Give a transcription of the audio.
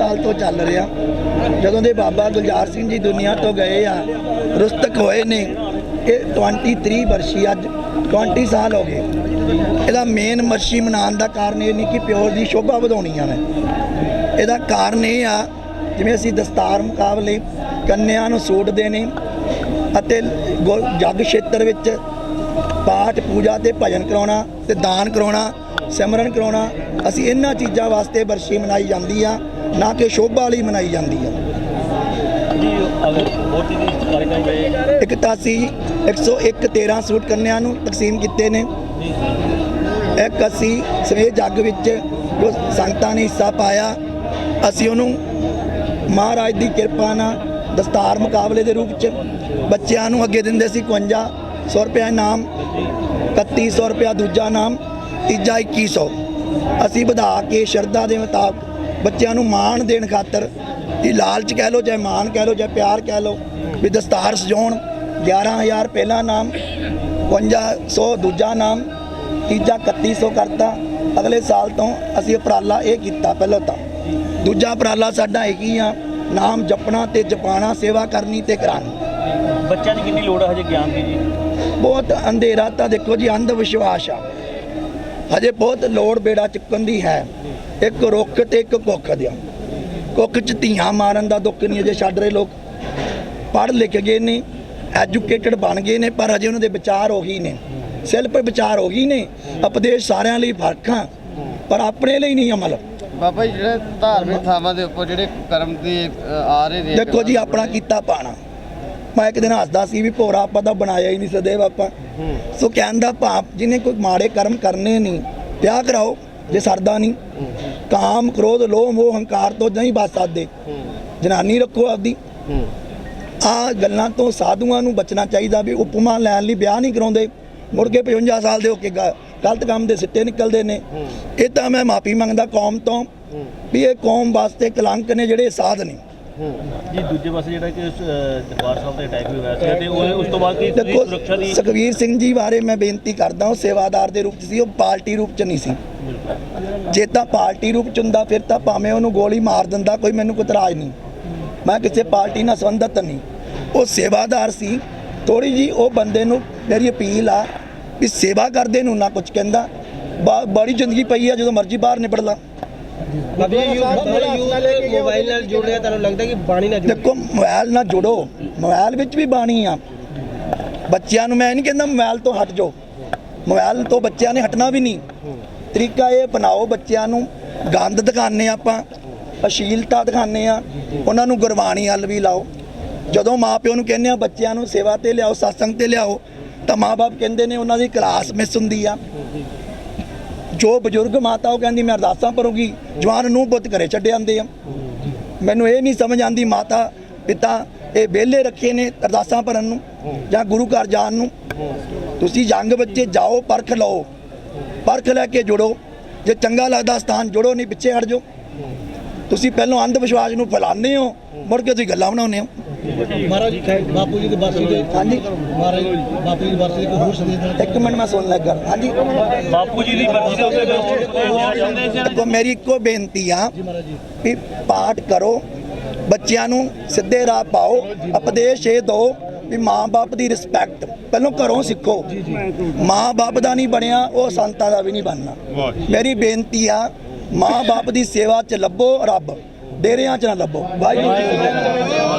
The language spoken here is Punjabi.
ਸਾਲ ਤੋਂ ਚੱਲ ਰਿਹਾ। ਜਦੋਂ ਦੇ ਬਾਬਾ ਗੁਲਜ਼ਾਰ ਸਿੰਘ ਜੀ ਦੁਨੀਆ ਤੋਂ ਗਏ ਆ, ਰੁਸਤਕ ਹੋਏ ਨੇ, ਇਹ 23 ਵਰਸ਼ੀ ਅੱਜ 20 ਸਾਲ ਹੋ ਗਏ। ਇਹਦਾ ਮੇਨ ਮਰਸ਼ੀ ਮਨਾਉਣ ਦਾ ਕਾਰਨ ਇਹ ਨਹੀਂ ਕਿ ਪਿਓਰ ਦੀ ਸ਼ੋਭਾ ਵਧਾਉਣੀ ਆ ਮੈਂ। ਇਹਦਾ ਕਾਰਨ ਇਹ ਆ, ਜਿਵੇਂ ਅਸੀਂ ਦਸਤਾਰ ਮੁਕਾਬਲੇ ਕੰਨਿਆਂ ਨੂੰ ਸੂਟਦੇ ਨੇ ਅਤੇ ਗੁਰ- ਜਗ ਖੇਤਰ ਵਿੱਚ ਪਾਠ ਪੂਜਾ ਤੇ ਭਜਨ ਕਰਾਉਣਾ ਤੇ ਦਾਨ ਕਰਾਉਣਾ, ਸਿਮਰਨ ਕਰਾਉਣਾ, ਅਸੀਂ ਇਹਨਾਂ ਚੀਜ਼ਾਂ ਵਾਸਤੇ ਬਰਸ਼ੀ ਮਨਾਈ ਜਾਂਦੀ ਆ। ਨਾ ਕਿ ਸ਼ੋਭਾ ਲਈ ਮਨਾਈ ਜਾਂਦੀ ਆ। ਇੱਕ ਤਾਂ ਅਸੀਂ 101 13 ਸੂਟ ਕੰਨਿਆਂ ਨੂੰ ਤਕਸੀਮ ਕੀਤੇ ਨੇ। ਇੱਕ ਅਸੀਂ ਸਵੇਰ ਜੱਗ ਵਿੱਚ ਜੋ ਸੰਗਤਾਂ ਨੇ ਹਿੱਸਾ ਪਾਇਆ। ਅਸੀਂ ਉਹਨੂੰ ਮਹਾਰਾਜ ਦੀ ਕਿਰਪਾ ਨਾਲ ਦਸਤਾਰ ਮੁਕਾਬਲੇ ਦੇ ਰੂਪ 'ਚ ਬੱਚਿਆਂ ਨੂੰ ਅੱਗੇ ਦਿੰਦੇ ਸੀ 51 ਰੁਪਏ ਇਨਾਮ 3100 ਰੁਪਏ ਦੂਜਾ ਇਨਾਮ ਤੀਜਾ 2100 ਅਸੀਂ ਵਧਾ ਕੇ ਸ਼ਰਧਾ ਦੇ ਮੁਤਾਬਕ ਬੱਚਿਆਂ ਨੂੰ ਮਾਣ ਦੇਣ ਖਾਤਰ ਇਹ ਲਾਲਚ ਕਹਿ ਲੋ ਚਾਹੇ ਮਾਣ ਕਹਿ ਲੋ ਚਾਹੇ ਪਿਆਰ ਕਹਿ ਲੋ ਵੀ ਦਸਤਾਰ ਸਜਾਉਣ। 11000 ਪਹਿਲਾ ਨਾਮ 5500 ਦੂਜਾ ਨਾਮ ਤੀਜਾ 3100 ਕਰਤਾ। ਅਗਲੇ ਸਾਲ ਤੋਂ ਅਸੀਂ ਉਪਰਾਲਾ ਇਹ ਕੀਤਾ ਪਹਿਲਾਂ ਤਾਂ। ਦੂਜਾ ਉਪਰਾਲਾ ਸਾਡਾ ਇਹ ਹੀ ਆ ਨਾਮ ਜਪਣਾ ਤੇ ਜਪਾਣਾ ਸੇਵਾ ਕਰਨੀ ਤੇ ਕਰਾਣੀ ਬੱਚਿਆਂ ਦੀ ਕਿੰਨੀ ਲੋੜ ਹੈ ਹਜੇ ਗਿਆਨ ਦੀ ਜੀ? ਬਹੁਤ ਅੰਧੇਰਾ ਤਾਂ ਦੇਖੋ ਜੀ ਅੰਧ ਵਿਸ਼ਵਾਸ ਆ। ਹਜੇ ਬਹੁਤ ਲੋੜ ਬੇੜਾ ਚੁੱਕਣ ਦੀ ਹੈ। ਇੱਕ ਰੁੱਖ ਤੇ ਇੱਕ ਕੁੱਖ ਦਿਆ। ਕੁੱਖ ਚ ਧੀਆਂ ਮਾਰਨ ਦਾ ਦੁੱਖ ਨਹੀਂ ਅਜੇ ਛੱਡ ਰਹੇ ਲੋਕ। ਪੜ੍ਹ ਲਿਖ ਗਏ ਨੇ ਐਜੂਕੇਟਡ ਬਣ ਗਏ ਨੇ ਪਰ ਅਜੇ ਉਹਨਾਂ ਦੇ ਵਿਚਾਰ ਉਹੀ ਨੇ। ਸਿਰਫ ਵਿਚਾਰ ਉਹੀ ਨੇ। ਉਪਦੇਸ਼ ਸਾਰਿਆਂ ਲਈ ਫ਼ਰਕ ਪਰ ਆਪਣੇ ਲਈ ਨਹੀਂ ਅਮਲ। ਬਾਬਾ ਜੀ ਜਿਹੜੇ ਧਾਰਮਿਕ ਥਾਵਾਂ ਦੇ ਉੱਪਰ ਜਿਹੜੇ ਕਰਮ ਦੇ ਆ ਰਹੇ ਨੇ ਦੇਖੋ ਜੀ ਆਪਣਾ ਕੀਤਾ ਪਾਣਾ। ਮੈਂ ਇੱਕ ਦਿਨ ਹੱਸਦਾ ਸੀ ਵੀ ਭੋਰਾ ਆਪਾਂ ਤਾਂ ਬਣਾਇਆ ਹੀ ਨਹੀਂ ਸਦੇਵ ਆਪਾਂ। ਸੋ ਕਹਿਣ ਦਾ ਭਾਵ ਜਿਹਨੇ ਕੋਈ ਮਾੜੇ ਕਰਮ ਕਰਨੇ ਨਹੀਂ, ਵਿਆਹ ਕਰਾਓ ਜੇ ਸਰਦਾ ਨਹੀਂ। ਕਾਮ, ਕ੍ਰੋਧ, ਲੋਭ, ਮੋਹ, ਹੰਕਾਰ ਤੋਂ ਨਹੀਂ ਬਚ ਸਕਦੇ। ਜਨਾਨੀ ਰੱਖੋ ਆਪਦੀ। ਹੂੰ ਆ ਗੱਲਾਂ ਤੋਂ ਸਾਧੂਆਂ ਨੂੰ ਬਚਣਾ ਚਾਹੀਦਾ ਵੀ ਉਪਮਾ ਲੈਣ ਲਈ ਵਿਆਹ ਨਹੀਂ ਕਰਾਉਂਦੇ। ਮੁੜ ਕੇ 55 ਸਾਲ ਦੇ ਹੋ ਕੇ ਗਲਤ ਕੰਮ ਦੇ ਸਿੱਟੇ ਨਿਕਲਦੇ ਨੇ। ਇਹ ਤਾਂ ਮੈਂ ਮਾਫੀ ਮੰਗਦਾ ਕੌਮ ਤੋਂ ਵੀ ਇਹ ਕੌਮ ਵਾਸਤੇ ਕਲੰਕ ਨੇ ਜਿਹੜੇ ਸਾਧ ਨੇ। ਜੀ ਦੂਜੇ ਪਾਸੇ ਜਿਹੜਾ ਕਿ ਦਰਬਾਰ ਸਾਹਿਬ ਤੇ ਅਟੈਕ ਵੀ ਹੋਇਆ ਸੀ ਤੇ ਉਹ ਉਸ ਤੋਂ ਬਾਅਦ ਕੀ ਸੁਰੱਖਿਆ ਦੀ ਸੁਖਵੀਰ ਸਿੰਘ ਜੀ ਬਾਰੇ ਮੈਂ ਬੇਨਤੀ ਕਰਦਾ ਹਾਂ ਸੇਵਾਦਾਰ ਦੇ ਰੂਪ 'ਚ ਸੀ ਉਹ ਪਾਰਟੀ ਰੂਪ 'ਚ ਨਹੀਂ ਸੀ। ਜੇ ਤਾਂ ਪਾਰਟੀ ਰੂਪ 'ਚ ਹੁੰਦਾ ਫਿਰ ਤਾਂ ਭਾਵੇਂ ਉਹਨੂੰ ਗੋਲੀ ਮਾਰ ਦਿੰਦਾ ਕੋਈ ਮੈਨੂੰ ਕੋਈ ਇਤਰਾਜ਼ ਨਹੀਂ। ਮੈਂ ਕਿਸੇ ਪਾਰਟੀ ਨਾਲ ਸੰਬੰਧਤ ਨਹੀਂ। ਉਹ ਸੇਵਾਦਾਰ ਸੀ। ਥੋੜੀ ਜੀ ਉਹ ਬੰਦੇ ਨੂੰ ਮੇਰੀ ਅਪੀਲ ਆ ਵੀ ਸੇਵਾ ਕਰਦੇ ਨੂੰ ਨਾ ਕੁਝ ਕਹਿੰਦਾ। ਬੜੀ ਜ਼ਿੰਦਗੀ ਪਈ ਆ ਜਦੋਂ ਮਰਜ਼ੀ ਬਾਹਰ ਨਿਕਲ ਲਾ। ਮੋਬਾਈਲ ਨਾਲ ਜੁੜ ਰਿਹਾ ਤੁਹਾਨੂੰ ਲੱਗਦਾ ਕਿ ਬਾਣੀ ਨਾਲ ਜੁੜ ਦੇਖੋ ਮੋਬਾਈਲ ਨਾਲ ਜੁੜੋ। ਮੋਬਾਈਲ ਵਿੱਚ ਵੀ ਬਾਣੀ ਆ। ਬੱਚਿਆਂ ਨੂੰ ਮੈਂ ਨਹੀਂ ਕਹਿੰਦਾ ਮੋਬਾਈਲ ਤੋਂ ਹਟ ਜਾਓ। ਮੋਬਾਈਲ ਤੋਂ ਬੱਚਿਆਂ ਨੇ ਹਟਣਾ ਵੀ ਨਹੀਂ। ਤਰੀਕਾ ਇਹ ਬਣਾਓ ਬੱਚਿਆਂ ਨੂੰ। ਗੰਦ ਦਿਖਾਣੇ ਆਪਾਂ। ਅਸ਼ੀਲਤਾ ਦਿਖਾਣੇ ਆ ਉਹਨਾਂ ਨੂੰ ਗੁਰਬਾਣੀ ਵੱਲ ਵੀ ਲਾਓ। ਜਦੋਂ ਮਾਪਿਓ ਨੂੰ ਕਹਿੰਦੇ ਆ ਬੱਚਿਆਂ ਨੂੰ ਸੇਵਾ ਤੇ ਲਿਆਓ satsang ਤੇ ਲਿਆਓ ਤਾਂ ਮਾਪੇ ਕਹਿੰਦੇ ਨੇ ਉਹਨਾਂ ਦੀ ਕਲਾਸ ਮਿਸ ਹੁੰਦੀ ਆ। ਜੋ ਬਜ਼ੁਰਗ ਮਾਤਾ ਉਹ ਕਹਿੰਦੀ, ਮੈਂ ਅਰਦਾਸਾਂ ਕਰੂੰਗੀ, ਜਵਾਨ ਨੂੰ ਬੁੱਤ ਘਰੇ ਛੱਡ ਜਾਂਦੇ ਆ। ਮੈਨੂੰ ਇਹ ਨਹੀਂ ਸਮਝ ਆਂਦੀ ਮਾਤਾ, ਪਿਤਾ, ਇਹ ਵਿਹਲੇ ਰੱਖੇ ਨੇ ਅਰਦਾਸਾਂ ਭਰਨ ਨੂੰ ਜਾਂ ਗੁਰੂ ਘਰ ਜਾਣ ਨੂੰ। ਤੁਸੀਂ ਜੰਗ ਬੱਚੇ ਜਾਓ, ਪਰਖ ਲਓ, ਪਰਖ ਲੈ ਕੇ ਜੁੜੋ। ਜੇ ਚੰਗਾ ਲੱਗਦਾ ਸਥਾਨ ਜੁੜੋ, ਨਹੀਂ ਪਿੱਛੇ ਹਟ ਜਾਓ। ਤੁਸੀਂ ਪਹਿਲਾਂ ਅੰਧ ਵਿਸ਼ਵਾਸ ਨੂੰ ਫੈਲਾਉਂਦੇ ਹੋ ਮੁੜ ਕੇ ਤੁਸੀਂ ਗੱਲਾਂ ਬਣਾਉਂਦੇ ਹੋ। ਮਹਾਰਾਜ ਬਾਪੂ ਜੀ ਦੇ ਬਰਸੀ ਦੇ ਹਾਂਜੀ। ਮਹਾਰਾਜ ਬਾਪੂ ਜੀ ਦੀ ਬਰਸੀ ਦੇ ਕੋਈ ਹੋਰ ਸੰਦੇਸ਼ ਦੇਣਾ ਇੱਕ ਮਿੰਟ ਮੈਂ ਸੁਣ ਲੱਗਾ ਹਾਂਜੀ। ਬਾਪੂ ਜੀ ਦੀ ਬਰਸੀ ਦੇ ਉੱਤੇ ਜਾਂਦੇ ਸੀ? ਦੇਖੋ ਮੇਰੀ ਇੱਕੋ ਬੇਨਤੀ ਆ ਜੀ ਮਹਾਰਾਜ ਜੀ। ਵੀ ਪਾਠ ਕਰੋ ਬੱਚਿਆਂ ਨੂੰ ਸਿੱਧੇ ਰਾਹ ਪਾਓ ਉਪਦੇਸ਼ ਇਹ ਦਿਓ ਵੀ ਮਾਂ-ਬਾਪ ਦੀ ਰਿਸਪੈਕਟ ਪਹਿਲਾਂ ਘਰੋਂ ਸਿੱਖੋ। ਮਾਂ-ਬਾਪ ਦਾ ਨਹੀਂ ਬਣਿਆ ਉਹ ਸੰਤਾਂ ਦਾ ਵੀ ਨਹੀਂ ਬਣਨਾ। ਮੇਰੀ ਬੇਨਤੀ ਆ ਮਾਂ-ਬਾਪ ਦੀ ਸੇਵਾ 'ਚ ਲੱਭੋ ਰੱਬ ਡੇਰਿਆਂ 'ਚ ਨਾ ਲੱਭੋ। ਵਾਹਿਗੁਰੂ ਜੀ